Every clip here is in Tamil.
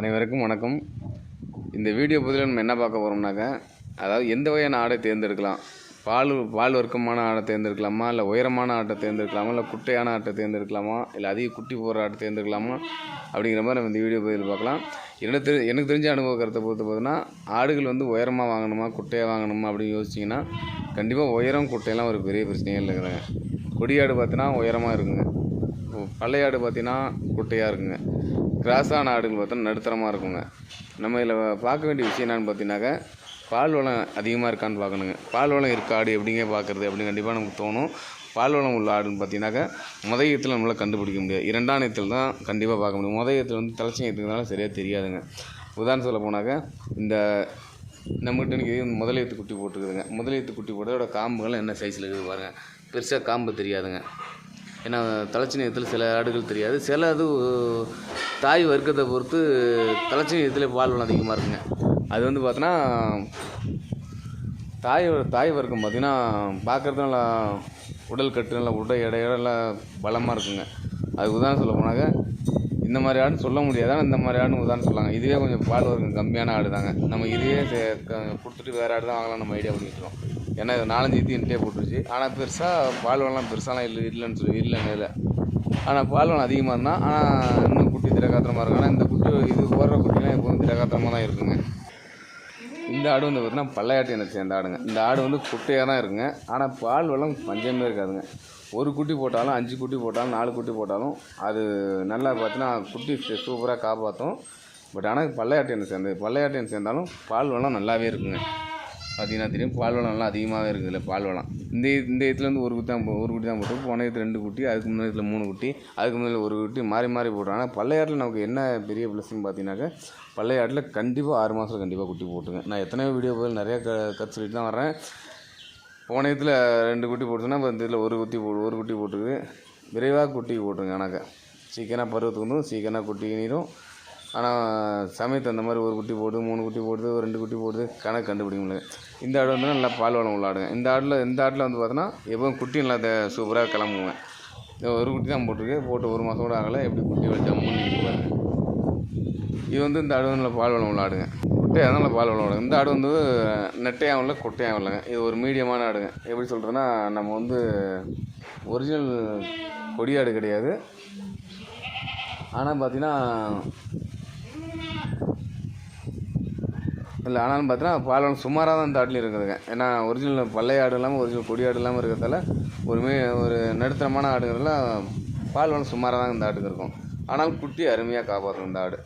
அனைவருக்கும் வணக்கம். இந்த வீடியோ பதிவில் நம்ம என்ன பார்க்க போகிறோம்னாக்க அதாவது எந்த வகையான ஆடை தேர்ந்தெடுக்கலாம்? பால் பால் வர்க்கமான ஆடை தேர்ந்தெடுக்கலாமா? இல்லை உயரமான ஆட்டை தேர்ந்தெடுக்கலாமா? இல்லை குட்டையான ஆட்டை தேர்ந்தெடுக்கலாமா? இல்லை அதிக குட்டி போடுற ஆட்டை தேர்ந்தெடுக்கலாமா? அப்படிங்கிற மாதிரி நம்ம இந்த வீடியோ பதில் பார்க்கலாம். எனக்கு தெரி எனக்கு தெரிஞ்ச அனுபவ கருத்தை பொறுத்து பார்த்தீங்கன்னா ஆடுகள் வந்து உயரமாக வாங்கணுமா குட்டையாக வாங்கணுமா அப்படின்னு யோசிச்சிங்கன்னா கண்டிப்பாக உயரம் குட்டையெல்லாம் ஒரு பெரிய பிரச்சனையே இல்லைங்க கொடியாடு பார்த்தீங்கன்னா உயரமாக இருக்குங்க. பழையாடு பார்த்தீங்கன்னா குட்டையாக இருக்குங்க. கிராஸான ஆடுகள் பார்த்தா நடுத்தரமாக இருக்குங்க. நம்ம இதில் பார்க்க வேண்டிய விஷயம் என்னென்னு பார்த்தீங்கன்னாக்கா பால் வளம் அதிகமாக இருக்கான்னு பார்க்கணுங்க. பால் வளம் இருக்க ஆடு எப்படிங்க பார்க்குறது அப்படின்னு கண்டிப்பாக நமக்கு தோணும். பால் வளம் உள்ள ஆடுன்னு பார்த்தீங்கன்னாக்கா முதயத்தில் நம்மளால் கண்டுபிடிக்க முடியாது. இரண்டாம் நேரத்தில் தான் கண்டிப்பாக பார்க்க முடியும். முதயத்தில் வந்து தலைச்சிங்க ஏற்றுக்கிறதுனால சரியாக தெரியாதுங்க. உதாரணம் சொல்ல போனாக்கா இந்த நம்மகிட்ட இன்றைக்கி முதலியத்து குட்டி போட்டுருக்குதுங்க. முதலியத்து குட்டி போட்டதோட காம்புகள் என்ன சைஸில் இருக்குது பாருங்கள் பெருசாக காம்பு தெரியாதுங்க. ஏன்னா தலைச்சி நேரத்தில் சில ஆடுகள் தெரியாது. சில அது தாய் வர்க்கத்தை பொறுத்து தலைச்சி நேரத்தில் பால் வளம் அதிகமாக இருக்குங்க. அது வந்து பார்த்தோன்னா தாய் தாய் வர்க்கம் பார்த்திங்கன்னா பார்க்குறது நல்லா உடல் கட்டு நல்லா உடல் எடையெல்லாம் நல்லா பலமாக இருக்குங்க. அதுக்கு உதாரணம் சொல்ல போனாக்க இந்த மாதிரி ஆடுன்னு சொல்ல முடியாது? ஆனால் இந்த மாதிரி ஆடுன்னு உதாரணம் சொல்லாங்க. இதுவே கொஞ்சம் பால் வர்க்கம் கம்மியான ஆடு தாங்க நம்ம இதுவே க- கொடுத்துட்டு வேறு ஆடு தான் வாங்கலாம் நம்ம ஐடியா பண்ணிட்டுருக்கோம் ஏன்னா இது நாலஞ்சு இது என்கிட்டே போட்டுருச்சு. ஆனால் பெருசாக பால் வளம் பெருசாலாம் இல்லை இல்லைன்னு சொல்லி இல்லைன்னு இல்லை ஆனால் பால் வளம் அதிகமாக இருந்தால் ஆனால் இன்னும் குட்டி திரகாத்திரமாக இருக்கும். ஆனால் இந்த குட்டி இது போடுற குட்டிலாம் எப்போதும் திரகாத்திரமாக தான் இருக்குங்க. இந்த ஆடு வந்து பார்த்தீங்கன்னா பள்ளையாட்டு எனக்கு சேர்ந்த ஆடுங்க. இந்த ஆடு வந்து குட்டையாக தான் இருக்குங்க. ஆனால் பால் வளம் பஞ்சமே இருக்காதுங்க. ஒரு குட்டி போட்டாலும் அஞ்சு குட்டி போட்டாலும் நாலு குட்டி போட்டாலும் அது நல்லா பார்த்தீங்கன்னா குட்டி சூப்பராக காப்பாற்றும் பட் ஆனால் பள்ளையாட்டு என்ன சேர்ந்தது. பள்ளையாட்டு என்ன சேர்ந்தாலும் பால் வளம் நல்லாவே இருக்குங்க. பார்த்தீங்கன்னா தெரியும் பால் வளம் நல்லா அதிகமாகவே இருக்குது இல்லை பால் வளம். இந்த இந்த இதுலேருந்து ஒரு குட்டி தான் ஒரு குட்டி தான் போட்டு போன இடத்துல ரெண்டு குட்டி அதுக்கு முன்னாடி மூணு குட்டி அதுக்கு முன்னாடி ஒரு குட்டி மாறி மாறி போடுறாங்க ஆனால் பள்ளையாட்டில் நமக்கு என்ன பெரிய ப்ளஸ்ன்னு பார்த்தீங்கன்னாக்கா பள்ளையாட்டில் கண்டிப்பாக ஆறு மாதத்தில் கண்டிப்பாக குட்டி போட்டுங்க நான் எத்தனையோ வீடியோ போய் நிறைய க கற்று சொல்லிட்டு தான் வரேன் போன இதில் ரெண்டு குட்டி போட்டுச்சுன்னா இப்போ இந்த இதில் ஒரு குட்டி போடு ஒரு குட்டி போட்டுக்குது விரைவாக குட்டி போட்டுருங்க ஆனாக்கா சீக்கிரம் பருவத்துக்கு வந்து சீக்கிரம் குட்டி நீரும். ஆனால் சமயத்து அந்த மாதிரி ஒரு குட்டி போடுது மூணு குட்டி போடுது ஒரு ரெண்டு குட்டி போடுது கணக்கு கண்டுபிடிக்க முடியல. இந்த ஆடு வந்து நல்லா பால் வளம் உள்ள ஆடுங்க இந்த ஆடில் இந்த ஆட்டில் வந்து பார்த்தோன்னா எப்போவும் குட்டி நல்லா த- சூப்பராக கிளம்புவேன் இந்த ஒரு குட்டி தான் போட்டிருக்கு போட்டு ஒரு மாதம் கூட ஆகலை எப்படி குட்டி வச்சா மூணு இது வந்து இந்த ஆடு வந்து நல்லா பால் வளம் உள்ள ஆடுங்க குட்டையாக நல்லா பால் வளம் இந்த ஆடு வந்து நெட்டையாகவும் இல்லை குட்டையாகவும் இல்லைங்க. இது ஒரு மீடியமான ஆடுங்க. எப்படி சொல்கிறதுன்னா நம்ம வந்து ஒரிஜினல் கொடியாடு கிடையாது. ஆனால் பார்த்தீங்கன்னா இல்லை ஆனாலும் பார்த்தீங்கன்னா பால் சுமாராக தான் இந்த ஆட்டிலையும் இருக்குதுங்க. ஏன்னா ஒரிஜினல் பள்ளை ஆடு இல்லாமல் ஒரிஜினல் கொடி ஆடு இல்லாமல் இருக்கிறதால ஒரு மீ ஒரு நடுத்தரமான ஆடுகள்லாம் பால் வளம் சுமாராக தான் இந்த ஆட்டுக்கு இருக்கும். ஆனால் குட்டி அருமையாக காப்பாற்றும் இந்த ஆடு.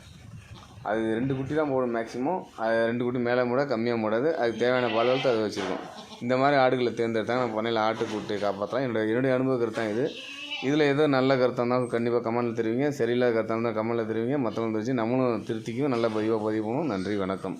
அது ரெண்டு குட்டி தான் போடும் மேக்ஸிமம் அது ரெண்டு குட்டி மேலே மூட கம்மியாக மூடாது. அதுக்கு தேவையான பால் வளர்த்து அது வச்சுருக்கோம். இந்த மாதிரி ஆடுகளை தேர்ந்தெடுத்தாங்க. நம்ம பண்ணையில் ஆட்டு கூட்டி காப்பாற்றலாம் என்னுடைய என்னுடைய அனுபவ கருத்து தான் இது. இதில் ஏதோ நல்ல கருத்தாக இருந்தால் கண்டிப்பாக கமெண்ட்டில் தெரிவிங்க. சரியில்லாத கருத்தாக இருந்தால் கமெண்ட்டில் தெரிவிங்க. மற்றவங்க தெரிஞ்சு நம்மளும் திருத்திக்கும் நல்ல பதிவாக பதிவு பண்ணுவோம். நன்றி வணக்கம்.